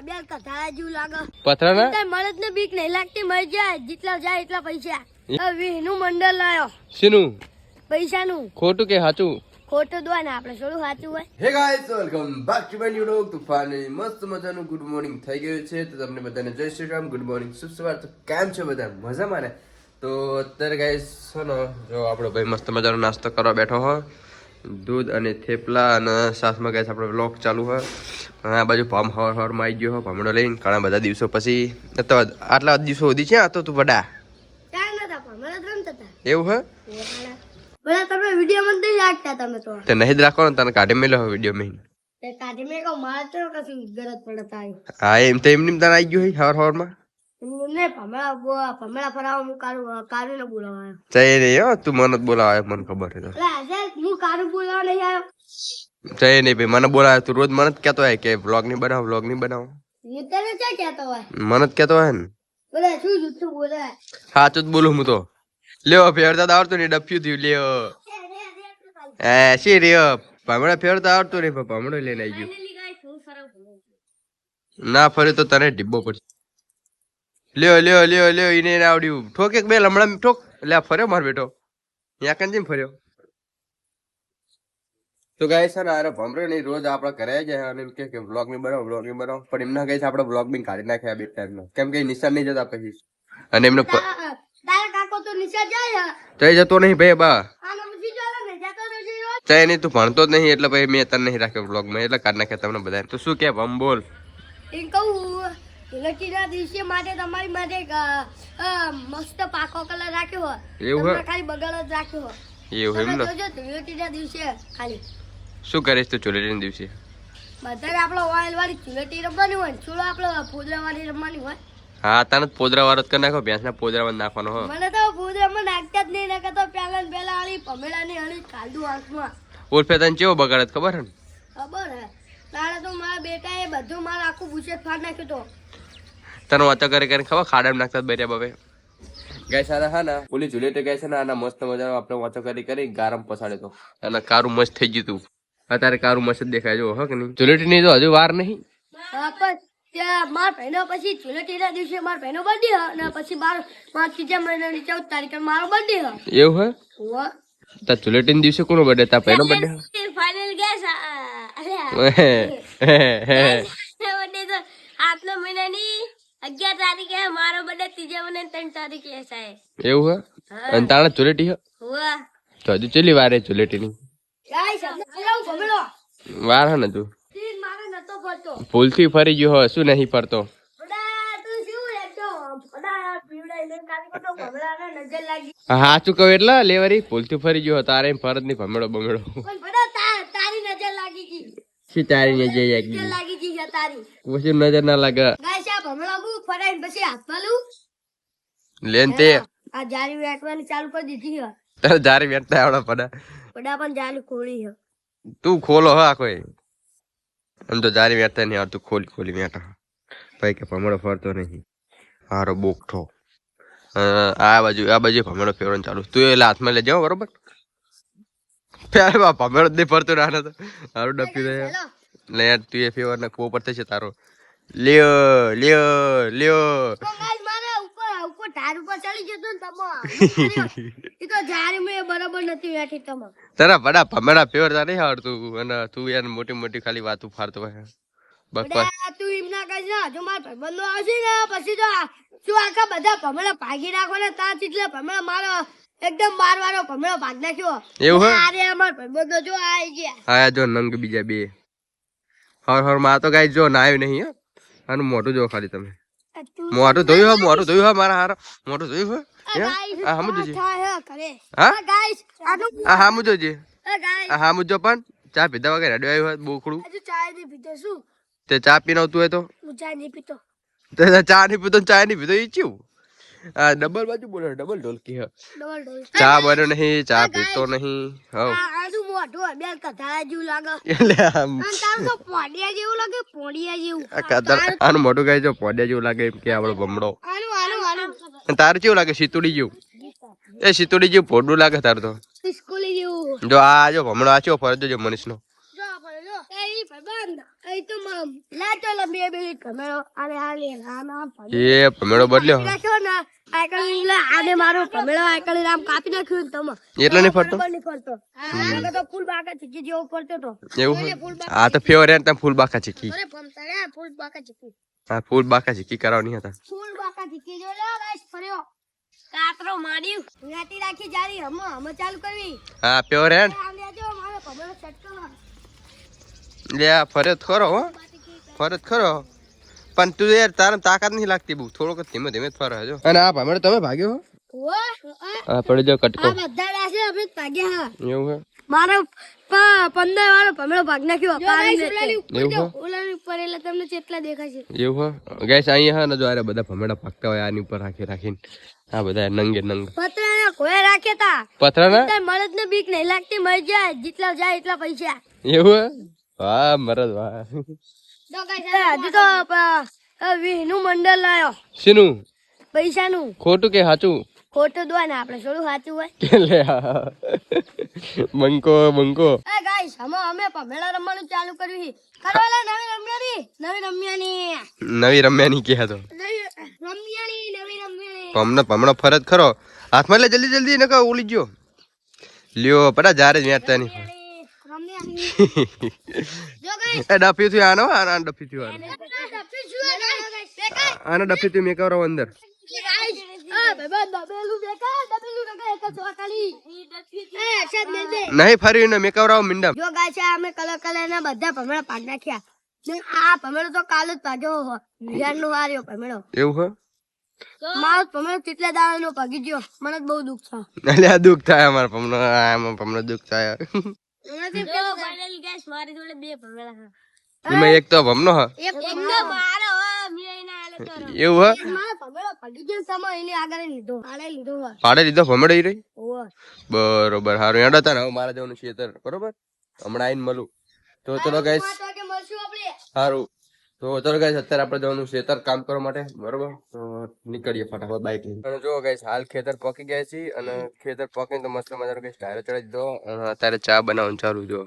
બે કથાળા જેવું લાગે. પથરા ના મળત ને બીક નહીં લાગતી મરી જાય જેટલા જાય એટલા પૈસા. વીનું મંડળ લાયો. શીનું? પૈસાનું. ખોટું કે સાચું? ખોટું દો ને આપણે થોડું સાચું હોય. Hey guys welcome back to my new vlog તો મસ્ત મજાનું ગુડ મોર્નિંગ થઈ ગયું છે. તો તમને બધાને જય શ્રી રામ. ગુડ મોર્નિંગ શુભ સવાર. તો કેમ છો બધા? મજામાં ને? તો અત્યારે ગાઈસ છે ને જો આપણો ભાઈ મસ્ત મજાનો નાસ્તો કરવા બેઠો હો. દૂધ અને થેપલા અને સાસમાં ગાઈસ આપણો વ્લોગ ચાલુ હોય. અને આ બાજુ ફોર્મ હવાર હવારમાં આવી ગયો ભમડો લઈને ઘણા બધા દિવસો પછી. તો આટલા દિવસો સુધી છે આ તો તું વડા એવું હે? બધા તમે વીડિયો માં નહીં લાગતા તમે તો. તે નહીં જ રાખવાનો તને કાઢી મેલ્યો વીડિયો મેં. તે કાઢી મેં કહું મારે તો કશું ગરજ પડે તારી હા એમ તો એમની તને આવી ગયું હર હવારમાં ને ભમરા બો- ભમરા ફરાવા હું કારું કારું ને બોલાવાયો જય રે તું મને જ બોલાવે મને ખબર છે તો. હું કારું બોલાવા નહીં આવ્યો? જય નહીં ભાઈ મને બોલાવે તું રોજ મને જ કહેતો હોય કે વ્લોગ નહીં બનાવો વ્લોગ નહીં બનાવો. મને જ કહેતો હોય ને. સાચું જ બોલું હું તો. લ્યો ફેરતા આવડતું નહીં ડફ્યું થયું લ્યો. એ શી રહ્યો? ભામડા ફેરતા આવડતું નહીં પણ ભમણો લઈને આવી ગયું. ના ફરે તો તને ડિબ્બો પડશે. લ્યો લ્યો લ્યો લ્યો એને આવડ્યું. ઠોક એક બે લમણા ઠોક. એટલે ફર્યો માર બેટો. ત્યાં કંઈ ફર્યો? તો ગાય છે ને ભમરે નહીં રોજ આપણે ઘરે આવી જાય અને કે કે વ્લોગની બનાવો વ્લોગની બનાવો. પણ એમના છે આપણે વ્લોગ બી કાઢી નાખ્યા બે ટાઈમ કેમ કે નિશાન નહીં જતા પછી. અને એમનો તારા કાકો તો નિશાન જાય હે. જતો નહીં ભાઈ બા. આનો પછી ચાલે ને જતો રહેજે રોજ. જઈ નહીં તું ભણતો જ નહીં એટલે ભાઈ મેં તને નહીં રાખ્યો વ્લોગમાં એટલે કાઢી નાખ્યા તમને બધા તો શું કે ભમ બોલ. એમ કહું લકીના દિવસે માટે તમારી માટે મસ્ત પાકો કલર રાખ્યો એવું ખાલી બગાડ જ રાખ્યો એવું એમ ને? જોજો દિવસે ખાલી. શું કરીશ તું ચોલેટીના દિવસે? બધાને આપણે ઓઇલ વાળી ધૂળેટી રમવાની હોય ચૂલો આપણે પોદરા વાળી રમવાની હોય. હા તને પોદરા વાળો જ કરી નાખો ભેંસના પોદરામાં જ નાખવાનો હો. મને તો ફોદરામાં નાખતા જ નહીં નકર તો પહેલા ને પહેલા આલી ભમેડાની હળી કાઢું આંખમાં ઉલ્ફે તને ચેવો બગાડત ખબર હે ખબર હે? તારે તો મારા બેટાએ બધું માર આખું બુશેટ ફાડ નાખ્યું તો. તને વાતો કરી કરીને ખબર ખાડામાં નાખતા બેર્યા બાબે ગાય સારા હા ને? ઓલી જુલિયટ ગાય છે ને આના મસ્ત મજાનો આપણે વાતો કરી કરી ગારમ પસાડ્યો તો. અને કારું મસ્ત થઈ ગયું તું. અત્યારે કારું મસ્ત દેખાય જો હક કે નહીં? ચુલેટી ની તો હજુ વાર નહીં. મારા બહેનો પછી ધૂળેટીના દિવસે માર બહેનો બર્થડે હ અને પછી બાર મારા ત્રીજા મહિનાની ચૌદ તારીખે મારો બર્થડે હ. એવું હે? દિવસે કોનો બર્થડે તાર પહેલો બર્થડે ફાઇનલ ગેસ બર્થડે તો આટલા મહિનાની અગિયાર તારીખે મારો બર્થડે ત્રીજા મહિના ત્રણ તારીખે સાહેબ. એવું હે? અને તારા ચુલેટી હે? તો હજુ ચેલી વાર હે ની વાર હે ને તું? ભૂલથી ફરી ગયો હોય શું નહીં ફરતો હા શું કહું એટલે લેવરી ભૂલથી ફરી ગયો તારે ફરજ નહીં ભમેડો બમેડો. તારી નજર લાગી ગઈ. શી તારી નજર લાગી ગઈ? તારી. પછી નજર ના લાગે. હું ફરાઈને પછી હાથમાં લઉં. લેન તે. આ જારી વેટવાની ચાલુ કરી દીધી તારે જારી વેટતા આવડે પડા. બડા પણ જારી ખોલી છે. તું ખોલો હા કોઈ. આમ તો જારી વેટતા નહીં આવડતું ખોલી ખોલી વેટા ભાઈ કે ભમડો ફરતો નહીં. હારો બોકઠો આ બાજુ આ બાજુ ભમડો ફેરવાનું ચાલુ. તું એ હાથમાં લઈ જાઓ બરોબર? ફેર બા ભમડો નહીં ફરતો ના તો. હારું ડપી દે. લે તું એ ફેવર ને કોપર થશે તારો. લ્યો લ્યો લ્યો તો ગાય મારે ઉપર ઉપર ઢાર જતો ને તમો એ તો જારી મેં બરાબર નથી બેઠી તમો તારા બડા ભમડા ફેવર નહીં આવડતું અને તું યાર મોટી મોટી ખાલી વાતું ફારતો હોય. બકવાસ તું એમ ના કહીશ ને હજુ મારા ભાઈબંધો આવશે ને પછી તો આ- આખા બધા ભમરા ભાગી નાખો ને તાર એટલે ભમરા મારો એકદમ બાર વાળો ભમરો ભાગ નાખ્યો. એવું હે? અરે અમાર ભાઈબંધો જો આવી ગયા. આયા જો નંગ બીજા બે. હર હરમાં તો કાઈ જો નાયું નહીં હે. આનું મોઢું જો ખાલી તમે. મોઢું ધોયું હે મોઢું ધોયું હે મારા હારા. મોઢું ધોયું હે. હા? હે? હમું જોજે. હે હા? હામું જોજે. હા આ પણ ચા પીધા વગર રેડ્યો આવ્યો હોય બોકડું ચાય નહીં પીતો શું? તે ચા પીનો તું હોય તો? હું ચા નહીં પીતો. તે ચા નહીં પીતો ચા નહીં પીતો ચિયું? આ ડબલ બાજુ બોલે ડબલ ઢોલકી હે. ડબલ ઢોલકી. ચા બન્યો નહીં ચા પીતો નહીં હવ આ આનું મોઢું હોય, બે જેવું લાગે. એટલે આમ અને તો પોડિયા જેવું લાગે પોડિયા જેવું. આ કાતર આનું મોઢું કહે જો પોડિયા જેવું લાગે એમ કે આપણો ભમડો. આનું આનું આનું. તાર તારું કેવું લાગે સીતુડી જેવું? એ સીતુડી જેવું પોડું લાગે તાર તો. સ્કૂલી જેવું. જો આ જો ભમણો આ ચેવો ફરજ જો મનીષનો. એ ભમેડો બદલ્યો. આને મારો ભમેડો કાપી નાખ્યું તમે. એટલે નહીં ફરતો? તો ફૂલ બાકા ચીકી જેવો ફરતો તો. એવું? એટલે હોય? ફૂલ આ તો ફેવર તમે ફૂલ બાકા ચીકી. અરે ભમતા ફૂલ બાકા ચીકી. આ ફૂલ બાકા ચીકી કરાવની હતા. ફૂલ બાકા ચીકી જો લે ગાઈસ ફર્યો. કાતરો માર્યું. રાતી રાખી જારી હમ હમ ચાલુ કરવી. હા પ્યોર હેન્ડ આ લેજો મારો ભમેડો છટકો લે આ ખરો હો. ફરજ ખરો. પણ તું યાર તારે તાકાત નહીં લાગતી બહુ. થોડોક ધીમે ધીમે જ ફરે જો અને આ ભમેડો તમે ભાગ્યો હો? પડી જાવ કટકો. બધા રાશે અમે ભાગ્યા હા. એવું હે? મારો પંદર વાળો ભમેડો ભાગ નાખ્યો એવું ઓલાની ઉપર એટલે તમને કેટલા દેખાશે. એવું હે? ગેસ અહીંયા હે ને જો આરે બધા ભમેડા પાકતા હોય આની ઉપર રાખી રાખીને. આ બધા નંગે નંગ. પતરાના કોઈ રાખે તા. પથરા ના તાર મળદ ને બીક નહીં લાગતી મરી જાય જેટલા જાય એટલા પૈસા. એવું હે? વાહ મરદ વાહ. હજુ તો નું મંડળ લાયો. શીનું? પૈસાનું. ખોટું કે સાચું? ખોટું દો ને આપણે થોડું સાચું હોય. કે લે આ. બંકો બંકો. એ ગાઈસ અમે અમે ભમેળા રમવાનું ચાલુ કર્યું છે. કરવાલા નવી રમ્યાની? નવી રમ્યાની. નવી રમ્યાની કે હતો રમ્યાની નવી રમ્યાની. હમણાં હમણાં ફરજ ખરો. હાથમાં લે જલ્દી જલ્દી નકા ઉલી ગયો. લ્યો પડા જારે જ વેચતા નહીં એ ડફી થયું આનો? આના. ડફી થયું આનો આનો ડફી થયું મેં કરો અંદર. નહીં ફરી ને મેં કવરાવ મિંડમ. જો ગાય છે અમે કલર કલર ના બધા ભમેળા પાડ નાખ્યા. આ ભમેળો તો કાલ જ પાગ્યો હો. વિહાર નો હાર્યો ભમેળો એવું મારો ભમેળો કેટલા દાડા નો ભાગી ગયો. મને બહુ દુઃખ થાય. હે એટલે આ દુઃખ થાય અમારે પમણો આમાં પમનો દુઃખ થાય. ફાઇનલી ગાઈસ મારી જોડે બે ભમેળા એમાં એક તો ભમનો હ. તો એવું હ? મારો ભમેળો ભાગી ગયો સમય એની આગળ લીધો આલે પાડે લીધો ભમડો રહી બરોબર હારું એડા હતા ને હવે મારા જવાનું છે બરોબર? હમણાં આવીને મળું. તો ચલો ગાઈસ પાંચ તો ચલો ગાઈસ અત્યારે આપણે જવાનું ખેતર કામ કરવા માટે. બરોબર? તો નીકળીએ ફટાફટ બાઈક લઈને. જો ગાઈસ હાલ ખેતર પકી ગયા છે અને ખેતર પકીને તો મસ્ત મજાનો ગાઈસ ટાયર ચડાવી દીધો. અને અત્યારે ચા બનાવવાનું ચાલુ જો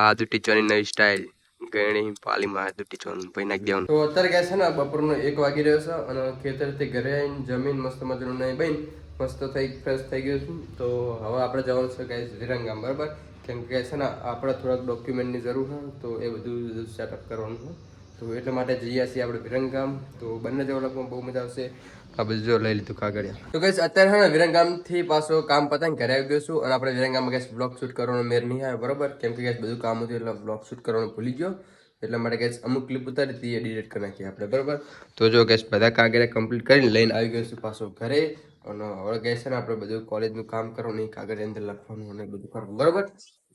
આ તો ટીચરની નવી સ્ટાઇલ ગણી પાલીમાં આદુ ટીચરનું ભાઈ નાખી દેવાનું. તો અત્યારે ગયા છે ને બપોરનો એક વાગી રહ્યો છે અને ખેતરથી ઘરે આવીને જમીન મસ્ત મજાનું નહીં બન, મસ્ત થઈ ફ્રેશ થઈ ગયું છું. તો હવે આપણે જવાનું છે ગાઈસ વિરંગામ, બરાબર? કેમ કે છે ને, આપણે થોડાક ડોક્યુમેન્ટની જરૂર છે, તો એ બધું સેટઅપ કરવાનું છે. તો એટલા માટે જઈએ છીએ આપણે વિરંગામ. તો બંને ડેવલપમાં બહુ મજા આવશે. આ બધું જો લઈ લીધું કાગળિયા. તો ગઈસ અત્યારે હા વિરંગામથી પાછો કામ પતાવીને ઘરે આવી ગયો છું અને આપણે વિરંગામમાં ગેસ બ્લોગ શૂટ કરવાનો મેર નહીં આવે, બરાબર? કેમ કે બધું કામ હતું એટલે બ્લોગ શૂટ કરવાનું ભૂલી ગયો. એટલા માટે ગેસ અમુક ક્લિપ ઉતારી હતી, એ ડિલીટ કરી નાખીએ આપણે, બરાબર? તો જો ગેસ બધા કાગળિયા કમ્પ્લીટ કરીને લઈને આવી ગયો છું પાછો ઘરે. અને હવે છે ને આપણે બધું કોલેજનું કામ કરવાનું કાગળ અંદર લખવાનું અને બધું કરવાનું, બરાબર?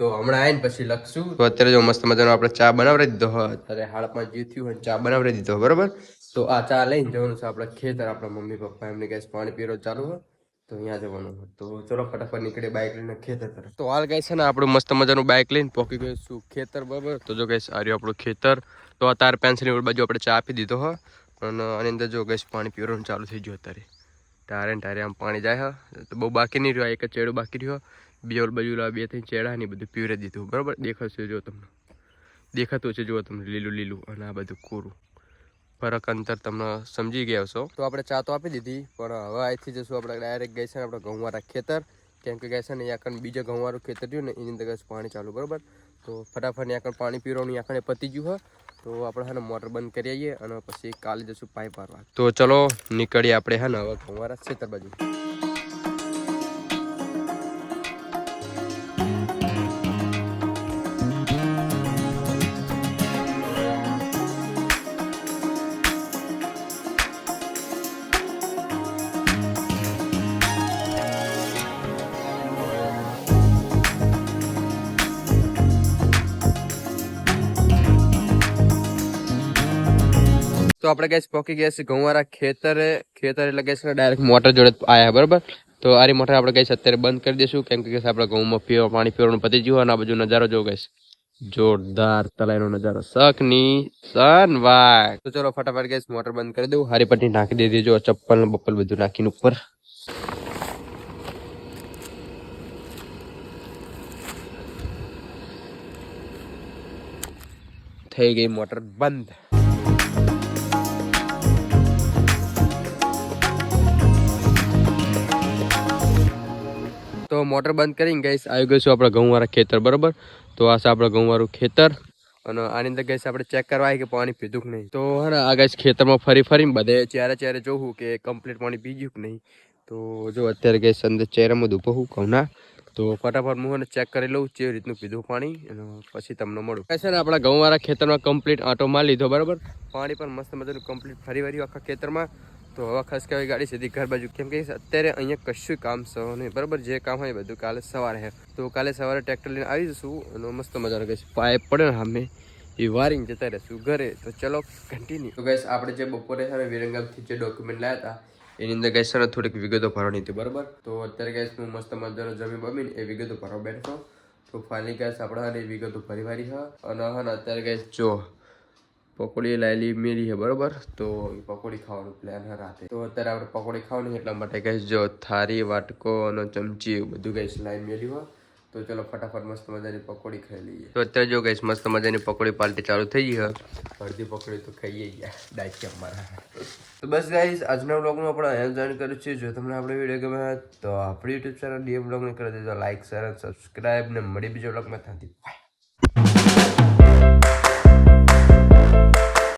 તો હમણાં આવીને પછી લખશું. તો અત્યારે જો મસ્ત મજાનો આપણે ચા બનાવી દીધો અત્યારે હાડમાં જે થયું હોય ચા બનાવી દીધો બરાબર? તો આ ચા લઈને જવાનું છે આપણે ખેતર આપણા મમ્મી પપ્પા એમને ગેસ પાણી પીરો ચાલુ હોય તો અહીંયા જવાનું હોય. તો ચલો ફટાફટ નીકળે બાઇક લઈને ખેતર તરફ. તો હાલ ગઈ છે ને આપણું મસ્ત મજાનું બાઇક લઈને પોકી ગયું છું ખેતર બરાબર? તો જો ગઈ આ આપણું ખેતર. તો આ તાર પેન્સિલની બાજુ આપણે ચા આપી દીધો હોય. અને આની અંદર જો ગઈશ પાણી પીવાનું ચાલુ થઈ ગયું અત્યારે. ટારે ને ટારે આમ પાણી જાય હા. તો બહુ બાકી નહીં રહ્યો એક જ ચેડું બાકી રહ્યો બે ઓલ બાજુ બે ત્રણ ચેડા ને બધું પીવરાઈ દીધું. બરાબર? દેખાશે જો તમને. દેખાતું છે જુઓ તમને લીલું લીલું અને આ બધું કોરું. ફરક અંતર તમને સમજી ગયા હશો. તો આપણે ચા તો આપી દીધી, પણ હવે અહીંથી જશું આપણે ડાયરેક્ટ ગઈ છે આપણે ઘઉંવાળા ખેતર. કેમ કે ગયા છે ને કણ બીજા ઘઉંવાળું ખેતર રહ્યું ને, એની અંદર પાણી ચાલુ, બરાબર? તો ફટાફટ કણ પાણી પીવાનું કણે પતી ગયું હોય તો આપણે હા મોટર બંધ કરી આવીએ અને પછી કાલે જશું પાઇપ મારવા તો ચલો નીકળીએ આપણે, હા ને, હવે ઘઉંવાળા ખેતર બાજુ. તો આપણે ગેસ પોકી ગયા છે ઘઉંવાળા ખેતરે. ખેતર એટલે ગેસ ડાયરેક્ટ મોટર જોડે આવ્યા બરાબર? તો આરી મોટર આપણે ગેસ અત્યારે બંધ કરી દઈશું. કેમ કે આપણે ઘઉંમાં પીવા, પાણી પીવાનું પતી ગયું અને આ બાજુ નજારો જો ગેસ જોરદાર તલાઈનો નજારો. શકની સન વાય તો ચલો ફટાફટ ગેસ મોટર બંધ કરી દઉં. હારી પટ્ટી નાખી દીધી. દેજો ચપ્પલ બપ્પલ બધું નાખીને ઉપર. થઈ ગઈ મોટર બંધ. તો મોટર બંધ કરીને ગઈશ આવી ગયું છું આપણા ઘઉંવાળા ખેતર, બરોબર? તો આ છે આપણા ઘઉંવાળું ખેતર. અને આની અંદર ગઈશ આપણે ચેક કરવા કે પાણી પીધું કે નહીં. તો હા આ ગઈશ ખેતરમાં ફરી ફરીને બધે ચારે ચારે જોવું કે કમ્પ્લીટ પાણી પીજ્યું કે નહીં. તો જો અત્યારે ગઈશ અંદર ચહેરામાં દુપહું કહું ના. તો ફટાફટ હું એને ચેક કરી લઉં કેવી રીતનું પીધું પાણી અને પછી તમને મળું. છે ને, આપણા ઘઉંવાળા ખેતરમાં કમ્પ્લીટ આંટો માર લીધો, બરાબર? પાણી પણ મસ્ત મજાનું કમ્પ્લીટ ફરી વર્યું આખા ખેતરમાં. તો હવે ખાસ કહેવાય ગાડી સીધી ઘર બાજુ. કેમ કે અત્યારે અહીંયા કશું કામ સહ નહીં. બરાબર? જે કામ હોય બધું કાલે સવારે હે. તો કાલે સવારે ટ્રેક્ટર લઈને આવી જશું અને મસ્ત મજાનો કહીશ પાઇપ પડે ને અમે એ વારિંગ જતા રહેશું ઘરે. તો ચલો કન્ટિન્યુ તો આપણે જે બપોરે છે વિરંગામથી જે ડોક્યુમેન્ટ લાવ્યા હતા, એની અંદર ગઈશ ને થોડીક વિગતો ભરવાની હતી, બરાબર? તો અત્યારે ગઈશ હું મસ્ત મજાનો જમી બમીને એ વિગતો ભરવા બેઠો તો ફાઇનલી ગેસ આપણે હા વિગતો ભરી વારી હા અને હા અત્યારે ગઈશ જો પકોડી લાયેલી મેરી છે, બરોબર? તો પકોડી ખાવાનું પ્લાન હે રાતે. તો અત્યારે આપણે પકોડી ખાવાની એટલા માટે કહીશ, જો થારી, વાટકો અને ચમચી બધું કહીશ, લાઈ મેળ્યું હોય. તો ચલો ફટાફટ મસ્ત મજાની પકોડી ખાઈ લઈએ. તો અત્યારે જો કહીશ, મસ્ત મજાની પકોડી પાર્ટી ચાલુ થઈ ગઈ છે. અડધી પકોડી તો ખાઈએ ગયા ડાયકી અમારા. તો બસ ગાઈસ આજના બ્લોગનું આપણે અહીંયા જોઈન કર્યું છે. જો તમને આપણે વીડિયો ગમે તો આપણી યુટ્યુબ ચેનલ ડીએમ બ્લોગને કરી દેજો. લાઇક શેર સબસ્ક્રાઈબ ને મળી બીજો બ્લોગમાં ત્યાંથી બાય